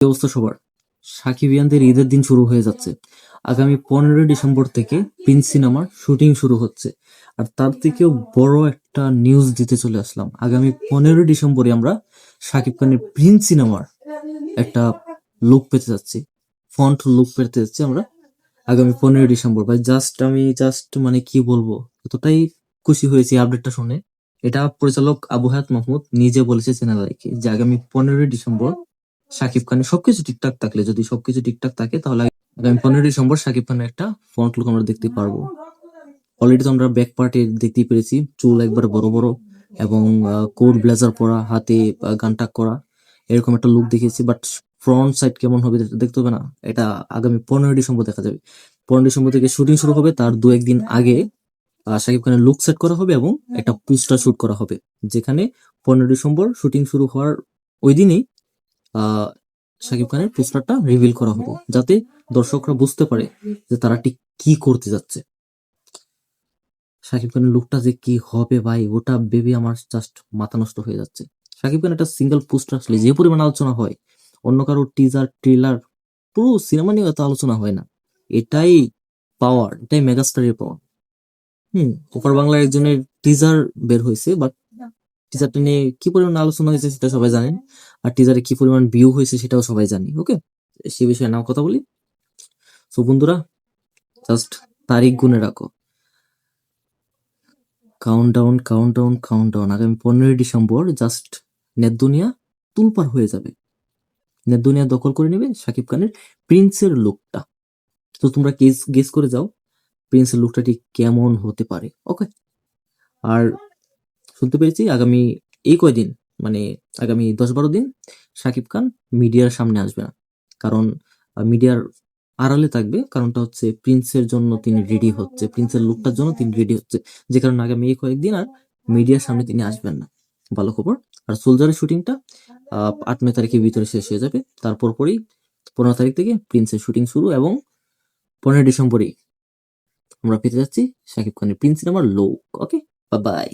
কি অবস্থা সবার। সাকিবিয়ানদের ঈদের দিন শুরু হয়ে যাচ্ছে। আগামী পনেরোই ডিসেম্বর থেকে প্রিন্স সিনেমার শুটিং শুরু হচ্ছে। আর তার থেকেও বড় একটা নিউজ দিতে চলে আসলাম। আগামী পনেরোই ডিসেম্বরে আমরা সাকিব খানের প্রিন্স সিনেমার একটা লুক পেতে যাচ্ছি। ফন্ট লুক পেতে যাচ্ছি আমরা আগামী পনেরোই ডিসেম্বর। ভাই জাস্ট আমি জাস্ট মানে কি বলব? এতটাই খুশি হয়েছি আপডেটটা শুনে। এটা পরিচালক আবু হায়াত মাহমুদ নিজে বলেছে চ্যানেলাইকে যে আগামী পনেরোই ডিসেম্বর শাকিব খানের সবকিছু ঠিকঠাক থাকলে, যদি সবকিছু ঠিকঠাক থাকে, তাহলে আগামী পনেরোই ডিসেম্বর শাকিব খানের একটা ফ্রন্ট লুক আমরা দেখতে পারব। অলরেডি তো আমরা ব্যাক পার্টে দেখতেই পেরেছি, চুল একবার বড় বড় এবং কোট ব্লেজার পরা, হাতে গানটাক করা, এরকম একটা লুক দেখেছি বাট ফ্রন্ট সাইড কেমন হবে দেখতে হবে না। এটা আগামী পনেরোই ডিসেম্বর দেখা যাবে। পনেরোই ডিসেম্বর থেকে শুটিং শুরু হবে, তার দু, একদিন আগে শাকিব খানের লুক সেট করা হবে এবং একটা পোস্টার শুট করা হবে, যেখানে পনেরোই ডিসেম্বর শুটিং শুরু হওয়ার ওই দিনই শাকিব খানের পোস্টারটা রিভিল করা হবে যাতে দর্শকরা বুঝতে পারে যে তারা ঠিক কি করতে যাচ্ছে। শাকিব খানের লুকটা যে কি হবে ভাই, ওটা ভেবে আমার জাস্ট মাথা নষ্ট হয়ে যাচ্ছে। শাকিব খান একটা সিঙ্গেল পোস্টার আসলে যে পরিমাণ আলোচনা হয়, অন্য কারও টিজার ট্রেলার পুরো সিনেমা নিয়ে এত আলোচনা হয় না। এটাই পাওয়ার এটাই মেগাস্টারের পাওয়ার হুম, ওপার বাংলার একজনের টিজার বের হয়েছে বাট টিজারটা নিয়ে কি পরিমাণ আলোচনা হয়েছে সেটা সবাই জানেন আর টিজারে কি পরিমাণ ভিউ হয়েছে সেটাও সবাই জানি ওকে সে বিষয়ে নাও কথা বলি। তো বন্ধুরা জাস্ট তারিখ গুনে রাখো। Countdown count down count down আগামী পনেরোই ডিসেম্বর জাস্ট নেট দুনিয়া তুলপার হয়ে যাবে। নেট দুনিয়া দখল করে নেবে শাকিব খানের প্রিন্সের লুকটা। তো তোমরা গেস করে যাও, প্রিন্সের লুকটা ঠিক কেমন হতে পারে ওকে আর শুনতে পেরেছি। আগামী এই কয়দিন মানে আগামী দশ বারো দিন শাকিব খান মিডিয়ার সামনে আসবে না। কারণ মিডিয়ার আড়ালে থাকবে। কারণটা হচ্ছে প্রিন্সের জন্য তিনি রেডি হচ্ছে, প্রিন্সের লুকটার জন্য তিনি রেডি হচ্ছে। যে কারণে আগামী এই কয়েকদিন আর মিডিয়ার সামনে তিনি আসবেন না। ভালো খবর। আর সোলজারের শুটিংটা আট নয় তারিখের ভিতরে শেষ হয়ে যাবে। তারপর পরেই পনেরো তারিখ থেকে প্রিন্সের শুটিং শুরু এবং পনেরো ডিসেম্বরেই আমরা পেতে যাচ্ছি শাকিব খানের প্রিন্স সিনেমার লোক ওকে বাই